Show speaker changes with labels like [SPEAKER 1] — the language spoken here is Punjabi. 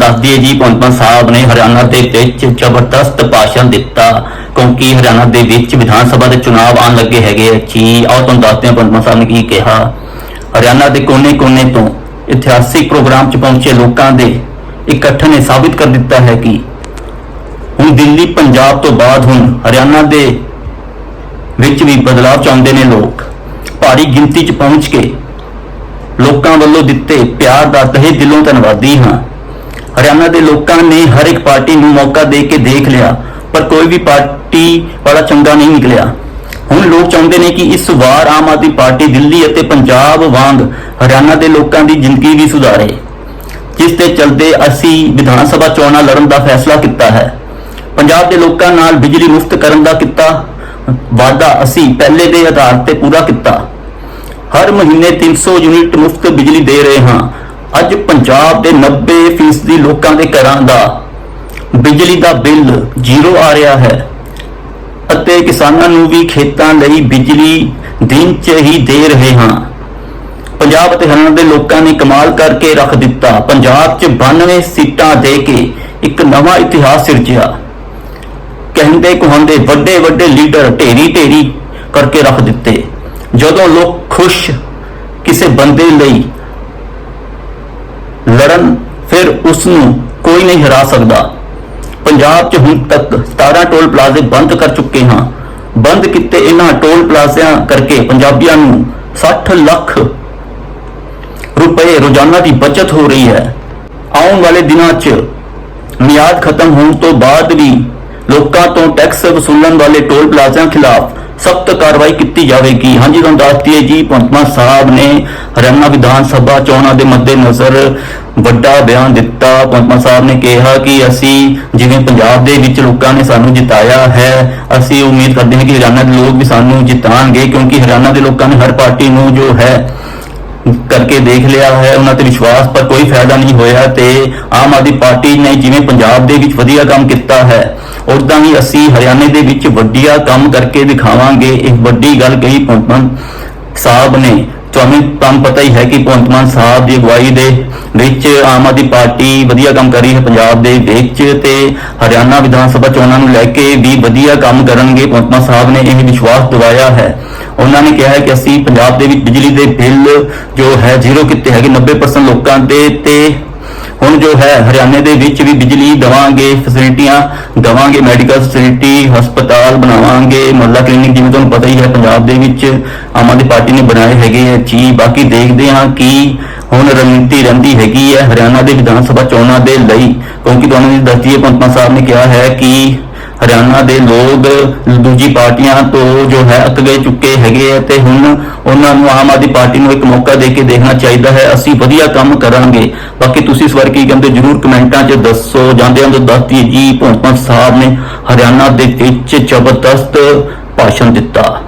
[SPEAKER 1] ਦੱਸ ਦਈਏ ਜੀ, ਭਗਵੰਤ ਸਾਹਿਬ ਨੇ ਹਰਿਆਣਾ ਦੇ ਵਿੱਚ ਜ਼ਬਰਦਸਤ ਭਾਸ਼ਣ ਦਿੱਤਾ, ਕਿਉਂਕਿ ਹਰਿਆਣਾ ਦੇ ਵਿੱਚ ਵਿਧਾਨ ਸਭਾ ਦੇ ਚੁਣਾਵ ਆਉਣ ਲੱਗੇ ਹੈਗੇ ਆ। ਜੀ, ਆਓ ਤੁਹਾਨੂੰ ਦੱਸਦੇ ਹਾਂ ਭਗਵੰਤ ਸਾਹਿਬ ਨੇ ਕੀ ਕਿਹਾ। ਹਰਿਆਣਾ ਦੇ ਕੋਨੇ-ਕੋਨੇ ਤੋਂ ਇਤਿਹਾਸਿਕ ਪ੍ਰੋਗਰਾਮ 'ਚ ਪਹੁੰਚੇ ਲੋਕਾਂ ਦੇ ਇਕੱਠ ਨੇ ਸਾਬਿਤ ਕਰ ਦਿੱਤਾ ਹੈ ਕਿ ਹੁਣ ਦਿੱਲੀ, ਪੰਜਾਬ ਤੋਂ ਬਾਅਦ ਹੁਣ ਹਰਿਆਣਾ ਦੇ ਵਿੱਚ ਵੀ ਬਦਲਾਅ ਚਾਹੁੰਦੇ ਨੇ ਲੋਕ। ਭਾਰੀ ਗਿਣਤੀ 'ਚ ਪਹੁੰਚ ਕੇ ਲੋਕਾਂ ਵੱਲੋਂ ਦਿੱਤੇ ਪਿਆਰ ਦਾ ਤਹਿ ਦਿਲੋਂ ਧੰਨਵਾਦੀ ਹਾਂ। ਹਰਿਆਣਾ ਦੇ ਲੋਕਾਂ ਨੇ ਹਰ ਇੱਕ ਪਾਰਟੀ ਨੂੰ ਮੌਕਾ ਦੇ ਕੇ ਦੇਖ ਲਿਆ, ਪਰ ਕੋਈ ਵੀ ਪਾਰਟੀ ਵਾਲਾ ਚੰਗਾ ਨਹੀਂ ਨਿਕਲਿਆ। ਹੁਣ ਲੋਕ ਚਾਹੁੰਦੇ ਨੇ ਕਿ ਇਸ ਵਾਰ ਆਮ ਆਦਮੀ ਪਾਰਟੀ ਦਿੱਲੀ ਅਤੇ ਪੰਜਾਬ ਵਾਂਗ ਹਰਿਆਣਾ ਦੇ ਲੋਕਾਂ ਦੀ ਜ਼ਿੰਦਗੀ ਵੀ ਸੁਧਾਰੇ। ਜਿਸ ਦੇ ਚਲਦੇ ਅਸੀਂ ਵਿਧਾਨ ਸਭਾ ਚੋਣਾਂ ਲੜਨ ਦਾ ਫੈਸਲਾ ਕੀਤਾ ਹੈ। ਪੰਜਾਬ ਦੇ ਲੋਕਾਂ ਨਾਲ ਬਿਜਲੀ ਮੁਫਤ ਕਰਨ ਦਾ ਕੀਤਾ, ਵਾਅਦਾ ਅਸੀਂ ਪਹਿਲੇ ਦੇ ਆਧਾਰ ਤੇ ਪੂਰਾ ਕੀਤਾ। ਹਰ ਮਹੀਨੇ 300 ਯੂਨਿਟ ਮੁਫਤ ਬਿਜਲੀ ਦੇ ਰਹੇ ਹਾਂ। ਅੱਜ ਪੰਜਾਬ ਦੇ 90% ਲੋਕਾਂ ਦੇ ਘਰਾਂ ਦਾ ਬਿਜਲੀ ਦਾ ਬਿੱਲ ਜ਼ੀਰੋ ਆ ਰਿਹਾ ਹੈ ਅਤੇ ਕਿਸਾਨਾਂ ਨੂੰ ਵੀ ਖੇਤਾਂ ਲਈ ਬਿਜਲੀ ਦਿਨ 'ਚ ਹੀ ਦੇ ਰਹੇ ਹਾਂ। ਪੰਜਾਬ ਅਤੇ ਹਰਿਆਣਾ ਦੇ ਲੋਕਾਂ ਨੇ ਕਮਾਲ ਕਰਕੇ ਰੱਖ ਦਿੱਤਾ। ਪੰਜਾਬ 'ਚ 92 ਸੀਟਾਂ ਦੇ ਕੇ ਇੱਕ ਨਵਾਂ ਇਤਿਹਾਸ ਸਿਰਜਿਆ। ਕਹਿੰਦੇ ਕਹਾਂਦੇ ਵੱਡੇ ਵੱਡੇ ਲੀਡਰ ਢੇਰੀ ਢੇਰੀ ਕਰਕੇ ਰੱਖ ਦਿੱਤੇ। ਜਦੋਂ ਲੋਕ ਖੁਸ਼ ਕਿਸੇ ਬੰਦੇ ਲਈ ਲੜਨ, ਫਿਰ ਉਸ ਨੂੰ ਕੋਈ ਨਹੀਂ ਹਰਾ ਸਕਦਾ। ਪੰਜਾਬ 'ਚ ਹੁਣ ਤੱਕ 17 ਟੋਲ ਪਲਾਜ਼ੇ ਬੰਦ ਕਰ ਚੁੱਕੇ ਹਾਂ। ਬੰਦ ਕੀਤੇ ਇਹਨਾਂ ਟੋਲ ਪਲਾਜ਼ਿਆਂ ਕਰਕੇ ਪੰਜਾਬੀਆਂ ਨੂੰ 60 ਲੱਖ ਰੁਪਏ ਰੋਜ਼ਾਨਾ ਦੀ ਬਚਤ ਹੋ ਰਹੀ ਹੈ। ਆਉਣ ਵਾਲੇ ਦਿਨਾਂ 'ਚ ਮਿਆਦ ਖਤਮ ਹੋਣ ਤੋਂ ਬਾਅਦ ਵੀ ਲੋਕਾਂ ਤੋਂ ਟੈਕਸ ਵਸੂਲਣ ਵਾਲੇ ਟੋਲ ਪਲਾਜ਼ਿਆਂ ਖਿਲਾਫ ਸਖਤ ਕਾਰਵਾਈ ਕੀਤੀ ਜਾਵੇਗੀ। ਹਾਂਜੀ, ਤੁਹਾਨੂੰ ਦੱਸ ਦਈਏ ਜੀ ਪੰਚਮਾ ਸਾਹਿਬ ਨੇ ਹਰਿਆਣਾ ਵਿਧਾਨ ਸਭਾ ਚੋਣਾਂ ਦੇ ਮੱਦੇਨਜ਼ਰ ਵੱਡਾ ਬਿਆਨ ਦਿੱਤਾ। ਪੰਤਮਾ ਸਾਹਿਬ ਨੇ ਕਿਹਾ ਕਿ ਅਸੀਂ ਜਿਵੇਂ ਪੰਜਾਬ ਦੇ ਵਿੱਚ ਲੋਕਾਂ ਨੇ ਸਾਨੂੰ ਜਿਤਾਇਆ ਹੈ, ਅਸੀਂ ਉਮੀਦ ਕਰਦੇ ਹਾਂ ਕਿ ਹਰਿਆਣਾ ਦੇ ਲੋਕ ਵੀ ਸਾਨੂੰ ਜਿਤਾਣਗੇ, ਕਿਉਂਕਿ ਹਰਿਆਣਾ ਦੇ ਲੋਕਾਂ ਨੇ ਹਰ ਪਾਰਟੀ ਨੂੰ ਜੋ ਹੈ ਕਰਕੇ ਦੇਖ ਲਿਆ ਹੈ, ਉਹਨਾਂ ਤੇ ਵਿਸ਼ਵਾਸ ਪਰ ਕੋਈ ਫਾਇਦਾ ਨਹੀਂ ਹੋਇਆ ਤੇ ਆਮ ਆਦਮੀ ਪਾਰਟੀ ਨੇ ਜਿਵੇਂ ਪੰਜਾਬ ਦੇ ਵਿੱਚ ਵਧੀਆ ਕੰਮ ਕੀਤਾ ਹੈ ਉਦਾਂ ਹੀ ਅਸੀਂ ਹਰਿਆਣੇ ਦੇ ਵਿੱਚ ਵਧੀਆ ਕੰਮ ਕਰਕੇ ਦਿਖਾਵਾਂਗੇ। ਇਹ ਵੱਡੀ ਗੱਲ ਕਹੀ ਭਗਵੰਤ ਸਾਹਿਬ ਨੇ। ਤੁਹਾਨੂੰ ਤੁਹਾਨੂੰ ਪਤਾ ਹੀ ਹੈ ਕਿ ਭਗਵੰਤ ਮਾਨ ਸਾਹਿਬ ਦੀ ਅਗਵਾਈ ਦੇ ਵਿੱਚ ਆਮ ਆਦਮੀ ਪਾਰਟੀ ਵਧੀਆ ਕੰਮ ਕਰ ਰਹੀ ਹੈ ਪੰਜਾਬ ਦੇ ਵਿੱਚ ਤੇ ਹਰਿਆਣਾ ਵਿਧਾਨ ਸਭਾ ਚੋਣਾਂ ਨੂੰ ਲੈ ਕੇ ਵੀ ਵਧੀਆ ਕੰਮ ਕਰਨਗੇ। ਭਗਵੰਤ ਮਾਨ ਸਾਹਿਬ ਨੇ ਇਹ ਵਿਸ਼ਵਾਸ ਦਿਵਾਇਆ ਹੈ। ਉਹਨਾਂ ਨੇ ਕਿਹਾ ਹੈ ਕਿ ਅਸੀਂ ਪੰਜਾਬ ਦੇ ਵਿੱਚ ਬਿਜਲੀ ਦੇ ਬਿੱਲ ਜੋ ਹੈ ਜ਼ੀਰੋ ਕੀਤੇ ਹੈਗੇ 90% ਲੋਕਾਂ ਦੇ ਤੇ ਹੁਣ ਜੋ ਹੈ ਹਰਿਆਣੇ ਦੇ ਵਿੱਚ ਵੀ ਬਿਜਲੀ ਦਵਾਂਗੇ ਫੈਸਿਲਿਟੀਆਂ ਦਵਾਂਗੇ ਮੈਡੀਕਲ ਫੈਸਿਲਿਟੀ ਹਸਪਤਾਲ ਬਣਾਵਾਂਗੇ, ਮੁਹੱਲਾ ਕਲੀਨਿਕ ਜਿਵੇਂ ਤੁਹਾਨੂੰ ਪਤਾ ਹੀ ਹੈ ਪੰਜਾਬ ਦੇ ਵਿੱਚ ਆਮ ਆਦਮੀ ਪਾਰਟੀ ਨੇ ਬਣਾਏ ਹੈਗੇ ਆ ਜੀ, ਬਾਕੀ ਦੇਖਦੇ ਹਾਂ ਕਿ ਹੁਣ ਰਣਨੀਤੀ ਰਹਿੰਦੀ ਹੈਗੀ ਹੈ ਹਰਿਆਣਾ ਦੇ ਵਿਧਾਨ ਸਭਾ ਚੋਣਾਂ ਦੇ ਲਈ, ਕਿਉਂਕਿ ਤੁਹਾਨੂੰ ਦੱਸਦੀ ਹੈ ਪੰਤਮਾ ਸਾਹਿਬ ਨੇ ਕਿਹਾ ਹੈ ਕਿ ਹਰਿਆਣਾ ਦੇ ਲੋਕ ਦੂਜੀ ਪਾਰਟੀਆਂ ਤੋਂ ਜੋ ਹੈ ਅੱਕ ਗਏ ਚੁੱਕੇ ਹੈਗੇ ਆ ਤੇ ਹੁਣ ਉਹਨਾਂ ਨੂੰ ਆਮ ਆਦਮੀ ਪਾਰਟੀ ਨੂੰ ਇੱਕ ਮੌਕਾ ਦੇ ਕੇ ਦੇਖਣਾ ਚਾਹੀਦਾ ਹੈ। ਅਸੀਂ ਵਧੀਆ ਕੰਮ ਕਰਾਂਗੇ। ਬਾਕੀ ਤੁਸੀਂ ਇਸ ਵਾਰ ਕੀ ਕਹਿੰਦੇ ਜਰੂਰ ਕਮੈਂਟਾਂ 'ਚ ਦੱਸੋ। ਜਾਂਦੇ ਹਾਂ ਤਾਂ ਦੱਸਦੀ ਜੀ ਭਗਵੰਤ ਸਾਹਿਬ ਨੇ ਹਰਿਆਣਾ ਦੇ ਵਿੱਚ ਜ਼ਬਰਦਸਤ ਭਾਸ਼ਣ ਦਿੱਤਾ।